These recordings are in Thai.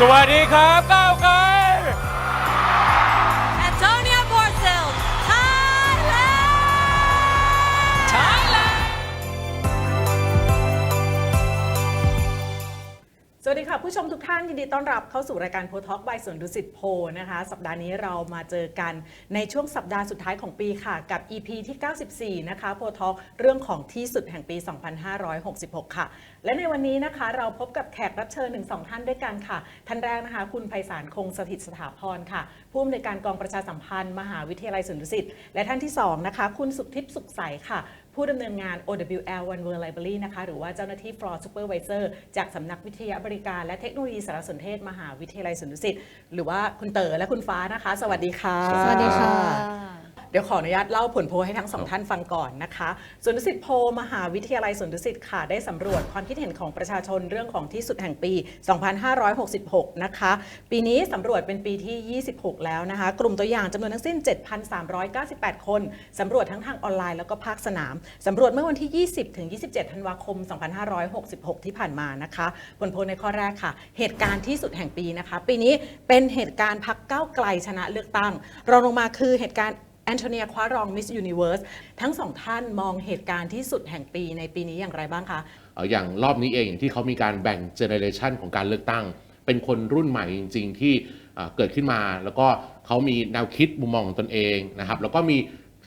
สวัสดีครับก้าวไกล สวัสดีค่ะผู้ชมทุกท่านยินดีต้อนรับเข้าสู่รายการโพทอกบายสวนดุสิตโพนะคะ สัปดาห์นี้เรามาเจอกันในช่วงสัปดาห์สุดท้ายของปีค่ะ กับ EP ที่ 94 นะคะโพทอกเรื่องของที่สุดแห่งปี 2566 ค่ะ และในวันนี้นะคะเราพบกับแขกรับเชิญหนึ่งสองท่านด้วยกันค่ะ ท่านแรกนะคะ คุณไพศาลคงสถิตสถาพรค่ะ ผู้อำนวยการกองประชาสัมพันธ์ มหาวิทยาลัยสวนดุสิตและท่านที่สองนะคะคุณสุขทิพย์สุขใสค่ะ ผู้ดำเนินงาน OWL One World Library นะคะ หรือว่าเจ้าหน้าที่ Floor Supervisor จากสำนักวิทยาบริการ และเทคโนโลยีสารสนเทศ มหาวิทยาลัยสวนดุสิตหรือว่าคุณเต๋อและคุณฟ้านะคะ สวัสดีค่ะ สวัสดีค่ะ เดี๋ยวขออนุญาตเล่าผลโพลให้ทั้งสองท่านฟังก่อนนะคะสวนดุสิตโพลมหาวิทยาลัยสวนดุสิตค่ะได้สำรวจความคิดเห็นของประชาชนเรื่องของที่สุดแห่งปี 2566 นะคะ ปีนี้สำรวจเป็นปีที่ 26 แล้วนะคะ กลุ่มตัวอย่างจำนวนทั้งสิ้น 7,398 คนสำรวจทั้งทางออนไลน์แล้วก็ภาคสนามสำรวจเมื่อวันที่ 20 ถึง 27 ธันวาคม 2566 ที่ผ่านมานะคะผลโพลในข้อแรกค่ะ เหตุการณ์ที่สุดแห่งปีนะคะ ปีนี้เป็นเหตุการณ์พักเก้าไกลชนะเลือกตั้งรองลงมาคือเหตุการณ์ แอนโทเนียคว้ารองมิสยูนิเวิร์สทั้งสองท่านมองเหตุการณ์ที่สุดแห่งปีในปีนี้อย่างไรบ้างคะอย่างรอบนี้เองอย่างที่เขามีการแบ่งเจเนเรชันของการเลือกตั้ง เป็นคนรุ่นใหม่จริง ๆ ที่เกิดขึ้นมา แล้วก็เขามีแนวคิดมุมมองของตนเองนะครับแล้วก็มี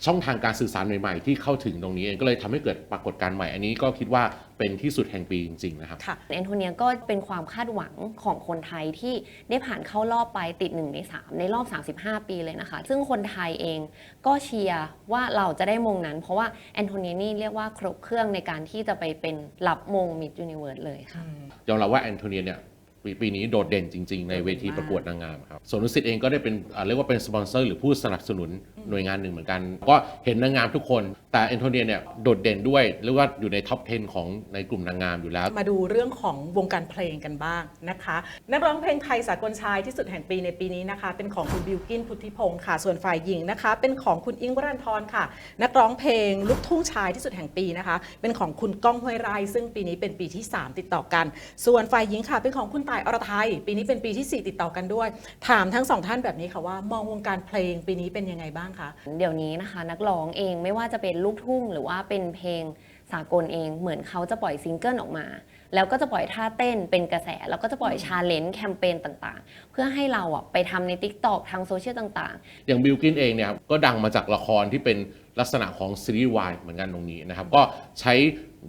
ช่องทางการสื่อสารใหม่ๆ ที่เข้าถึงตรงนี้เองก็เลยทำให้เกิดปรากฏการณ์ใหม่ อันนี้ก็คิดว่าเป็นที่สุดแห่งปีจริงๆนะครับค่ะแอนโทเนียก็เป็นความคาดหวังของคนไทยที่ได้ผ่านเข้ารอบไปติด1ใน3 ในรอบ 35 ปีเลยนะคะ ซึ่งคนไทยเองก็เชียร์ว่าเราจะได้มงนั้น เพราะว่าแอนโทเนียนี่เรียกว่าครบเครื่องในการที่จะไปเป็นรับมงมิดยูนิเวิร์สเลยค่ะยอมรับว่าแอนโทเนียเนี่ย ปีปีนี้โดดเด่นจริง ๆ ในเวทีประกวดนางงามครับส่วนนุสิตเองก็ได้เป็นอ่าเรียกว่าเป็นสปอนเซอร์หรือผู้สนับสนุนหน่วยงานหนึ่งเหมือนกัน ก็เห็นนางงามทุกคน แต่แอนโทเนียเนี่ยโดดเด่นด้วยเรียกว่าอยู่ในท็อป 10 ของในกลุ่มนางงามอยู่แล้ว มาดูเรื่องของวงการเพลงกันบ้างนะคะ นักร้องเพลงไทยสากลชายที่สุดแห่งปีในปีนี้นะคะ เป็นของคุณบิวกินพุทธิพงศ์ค่ะ ส่วนฝ่ายหญิงนะคะ เป็นของคุณอิงค์วรันทรค่ะ นักร้องเพลงลูกทุ่งชายที่สุดแห่งปีนะคะ เป็นของคุณก้องห้วยไร่ซึ่งปีนี้เป็นปีที่ 3 ติดต่อกัน ส่วนฝ่ายหญิงค่ะเป็นของคุณต่ายอรไทย ปีนี้เป็นปีที่ 4 ติดต่อกันด้วย ถามทั้งสองท่านแบบนี้ค่ะว่ามองวงการเพลงปีนี้เป็นยังไงบ้างคะเดี๋ยวนี้นะคะ นักร้องเองไม่ว่าจะเป็นลูกทุ่ง หรือว่าเป็นเพลงสากลเองเหมือนเขาจะปล่อยซิงเกิลออกมา แล้วก็จะปล่อยท่าเต้นเป็นกระแส แล้วก็จะปล่อยชาเลนจ์แคมเปญต่างๆ เพื่อให้เราอะไปทำใน t ิ k t o k ทางโซเชียลต่างๆ อย่างบิลกินเองเนี่ยครับก็ดังมาจากละครที่เป็นลักษณะของซีรีส์วายเหมือนกันตรงนี้นะครับ ก็ใช้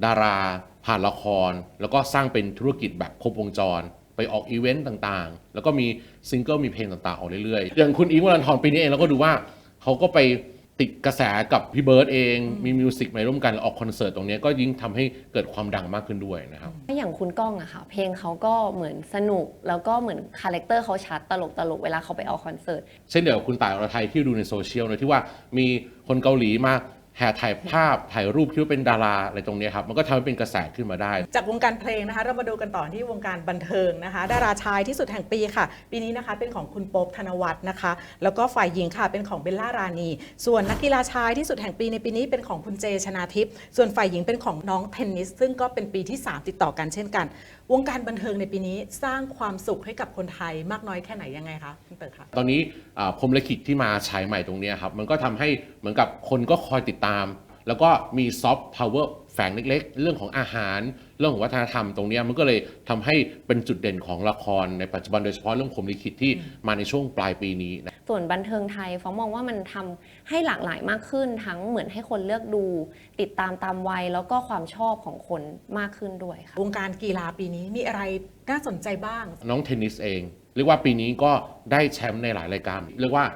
ดาราผ่านละคร แล้วก็สร้างเป็นธุรกิจแบบครบวงจร ไปออกอีเวนต์ต่างๆ แล้วก็มีซิงเกิลมีเพลงต่างๆ ออกเรื่อยๆ อย่างคุณอิงค์วรันทรปีนี้เองเราก็ดูว่าเขาก็ไปติดกระแสกับพี่เบิร์ดเอง มีมิวสิกใหม่ร่วมกันออกคอนเสิร์ตตรงนี้ก็ยิ่งทำให้เกิดความดังมากขึ้นด้วยนะครับ ถ้าอย่างคุณก้องอะค่ะเพลงเขาก็เหมือนสนุกแล้วก็เหมือนคาแรคเตอร์เขาชัดตลกตลกๆเวลาเขาไปออกคอนเสิร์ต เช่นเดียวกับคุณต่ายอรไทยที่ดูในโซเชียลนะที่ว่ามีคนเกาหลีมา แห่ถ่ายภาพถ่ายรูปคิดว่าเป็นดาราอะไรตรงนี้ครับมันก็ทำให้เป็นกระแสขึ้นมาได้ จากวงการเพลงนะคะ เรามาดูกันต่อที่วงการบันเทิงนะคะ ดาราชายที่สุดแห่งปีค่ะ ปีนี้นะคะเป็นของคุณโป๊บธนวัฒน์นะคะ แล้วก็ฝ่ายหญิงค่ะเป็นของเบลล่ารานี ส่วนนักกีฬาชายที่สุดแห่งปีในปีนี้เป็นของคุณเจชนาทิพย์ส่วนฝ่ายหญิงเป็นของน้องเทนนิส ซึ่งก็เป็นปีที่ 3 ติดต่อกันเช่นกัน วงการบันเทิงในปีนี้สร้างความสุขให้กับคนไทยมากน้อยแค่ไหนยังไงคะคุณเต๋อคะตอนนี้อ่าพรหมลิขิตที่มาฉายใหม่ตรงเนี้ยครับมันก็ทำให้เหมือนกับคนก็คอยติดตาม แล้วก็มีซอฟต์พาวเวอร์ งเล็กๆ เรื่องของอาหาร เรื่องของวัฒนธรรมตรงเนี้ยมันก็เลยทำให้เป็นจุดเด่นของละครในปัจจุบันโดยเฉพาะเรื่องพรหมลิขิตที่มาในช่วงปลายปีนี้นะส่วนบันเทิงไทยฟ้องมองว่ามันทำให้หลากหลายมากขึ้น ทั้งเหมือนให้คนเลือกดู ติดตามตามวัยแล้วก็ความชอบของคนมากขึ้นด้วยค่ะวงการกีฬาปีนี้มีอะไรน่าสนใจบ้าง น้องเทนนิสเองเรียกว่าปีนี้ก็ได้แชมป์ในหลายรายการเรียกว่า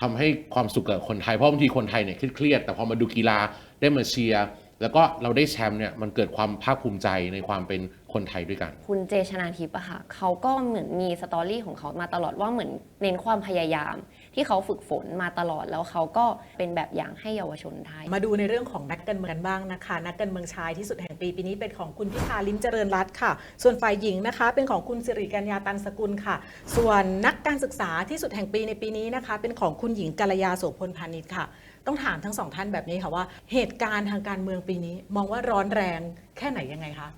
ทำให้ความสุขกับคนไทยเพราะบางทีคนไทยเนี่ยเครียดๆแต่พอมาดูกีฬาได้มาเชียร์ แล้วก็เราได้แชมป์เนี่ยมันเกิดความภาคภูมิใจในความเป็นคนไทยด้วยกัน คุณเจชนาทิพย์อะค่ะเขาก็เหมือนมีสตอรี่ของเขามาตลอดว่าเหมือนเน้นความพยายาม ที่เขาฝึกฝนมาตลอดแล้วเขาก็เป็นแบบอย่างให้เยาวชนไทย มาดูในเรื่องของนักการเมืองกันบ้างนะคะ นักการเมืองชายที่สุดแห่งปีปีนี้เป็นของคุณพิธาลิมเจริญรัตน์ค่ะ ส่วนฝ่ายหญิงนะคะ เป็นของคุณสิริกัญญาตันสกุลค่ะ ส่วนนักการศึกษาที่สุดแห่งปีในปีนี้นะคะ เป็นของคุณหญิงกัลยาโสพลพาณิชย์ค่ะต้องถามทั้งสองท่านแบบนี้ค่ะว่าเหตุการณ์ทางการเมืองปีนี้ มองว่าร้อนแรงแค่ไหนยังไงคะ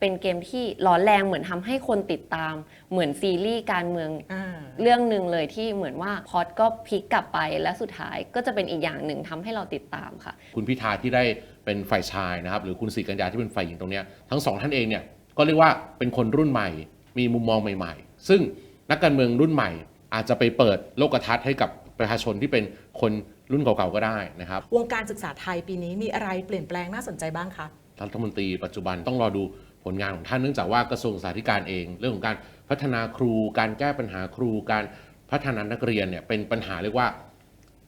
เป็นเกมที่ร้อนแรงเหมือนทำให้คนติดตาม เหมือนซีรีส์การเมืองอ่าเรื่องหนึ่งเลยที่เหมือนว่าพล็อดก็พลิกกลับไปและสุดท้ายก็จะเป็นอีกอย่างหนึ่งทำให้เราติดตามค่ะ คุณพิธาที่ได้เป็นฝ่ายชายนะครับ หรือคุณศรีกัญญาที่เป็นฝ่ายหญิงตรงเนี้ยทั้งสองท่านเองเนี่ยก็เรียกว่าเป็นคนรุ่นใหม่ มีมุมมองใหม่ ๆ ซึ่งนักการเมืองรุ่นใหม่ อาจจะไปเปิดโลกทัศน์ให้กับประชาชนที่เป็นคนรุ่นเก่าๆก็ได้นะครับ วงการศึกษาไทยปีนี้มีอะไรเปลี่ยนแปลงน่าสนใจบ้างคะรัฐมนตรีปัจจุบันต้องรอดู ผลงานของท่านเนื่องจากว่ากระทรวงศึกษาธิการเอง เรื่องของการพัฒนาครู การแก้ปัญหาครู การพัฒนานักเรียนเนี่ยเป็นปัญหาเรียกว่า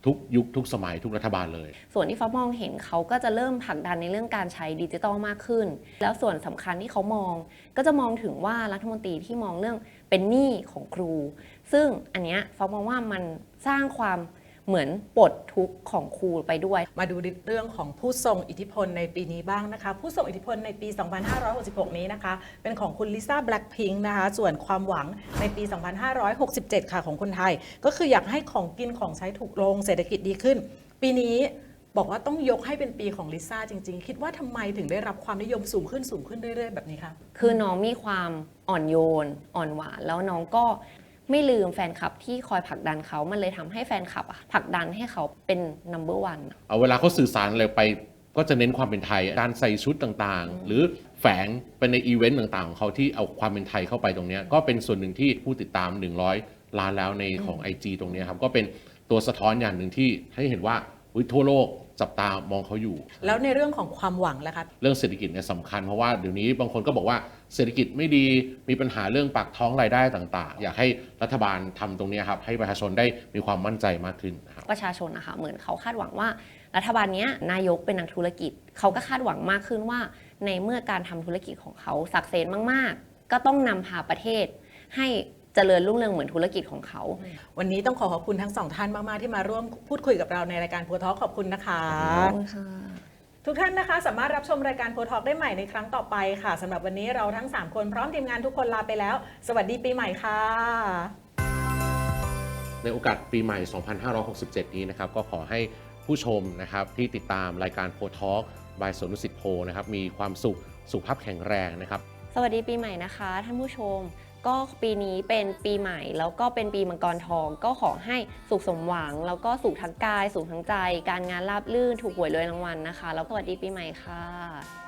ทุกยุคทุกสมัยทุกรัฐบาลเลย ส่วนที่ฟ้ามองเห็นเขาก็จะเริ่มผลักดันในเรื่องการใช้ดิจิทัลมากขึ้น แล้วส่วนสำคัญที่เขามอง ก็จะมองถึงว่ารัฐมนตรีที่มองเรื่องเป็นหนี้ของครู ซึ่งอันเนี้ยฟ้ามองว่ามันสร้างความ เหมือนปลดทุกข์ของครูไปด้วย มาดูเรื่องของผู้ทรงอิทธิพลในปีนี้บ้างนะคะ ผู้ทรงอิทธิพลในปี 2566 นี้นะคะ เป็นของคุณลิซ่าแบล็คพิงค์นะคะ ส่วนความหวังในปี 2567 ค่ะของคนไทย ก็คืออยากให้ของกินของใช้ถูกลงเศรษฐกิจดีขึ้น ปีนี้บอกว่าต้องยกให้เป็นปีของลิซ่าจริง ๆ คิดว่าทำไมถึงได้รับความนิยมสูงขึ้นสูงขึ้นเรื่อยๆ แบบนี้คะคือน้องมีความอ่อนโยน อ่อนหวานแล้วน้องก็ ไม่ลืมแฟนคลับที่คอยผลักดันเขา มันเลยทำให้แฟนคลับอะผลักดันให้เขาเป็น number one เอาเวลาเขาสื่อสารอะไรไปก็จะเน้นความเป็นไทย การใส่ชุดต่างๆ หรือแฝงเป็นในอีเวนต์ต่างๆ ของเขาที่เอาความเป็นไทยเข้าไปตรงเนี้ยก็เป็นส่วนหนึ่งที่ผู้ติดตาม 100 ล้านแล้วในของ IG ตรงเนี้ยครับก็เป็นตัวสะท้อนอย่างหนึ่งที่ให้เห็นว่าอุ๊ยทั่วโลกจับตามองเขาอยู่ แล้วในเรื่องของความหวังล่ะคะเรื่องเศรษฐกิจเนี่ยสำคัญเพราะว่าเดี๋ยวนี้บางคนก็บอกว่า เศรษฐกิจไม่ดีมีปัญหาเรื่องปากท้องรายได้ต่าง ๆ อยากให้รัฐบาลทำตรงเนี้ยครับให้ประชาชนได้มีความมั่นใจมากขึ้นนะครับประชาชนนะคะเหมือนเขาคาดหวังว่า รัฐบาลเนี้ยนายกเป็นนักธุรกิจ เขาก็คาดหวังมากขึ้นว่า ในเมื่อการทำธุรกิจของเขาสักเซนมากๆ ก็ต้องนำพาประเทศ ให้เจริญรุ่งเรืองเหมือนธุรกิจของเขา วันนี้ต้องขอขอบคุณทั้งสองท่านมาก ๆ ที่มาร่วมพูดคุยกับเราในรายการพัวทอขอบคุณนะคะขอบคุณค่ะ ทุกท่านนะคะ สามารถรับชมรายการโพทอกได้ใหม่ในครั้งต่อไปค่ะสำหรับวันนี้เราทั้ง 3 คนพร้อมทีมงานทุกคนลาไปแล้ว สวัสดีปีใหม่ค่ะ ในโอกาสปีใหม่ 2567 นี้นะครับ ก็ขอให้ผู้ชมนะครับที่ติดตามรายการโพทอ l k บายสวนดุสิตโพนะครับมีความสุขสุขภาพแข็งแรงนะครับ สวัสดีปีใหม่นะคะ ท่านผู้ชม ก็ปีนี้เป็นปีใหม่ แล้วก็เป็นปีมังกรทอง ก็ขอให้สุขสมหวัง แล้วก็สุขทั้งกาย สุขทั้งใจ การงานราบรื่นถูกหวยรวยรางวัลนะคะ แล้วก็สวัสดีปีใหม่ค่ะ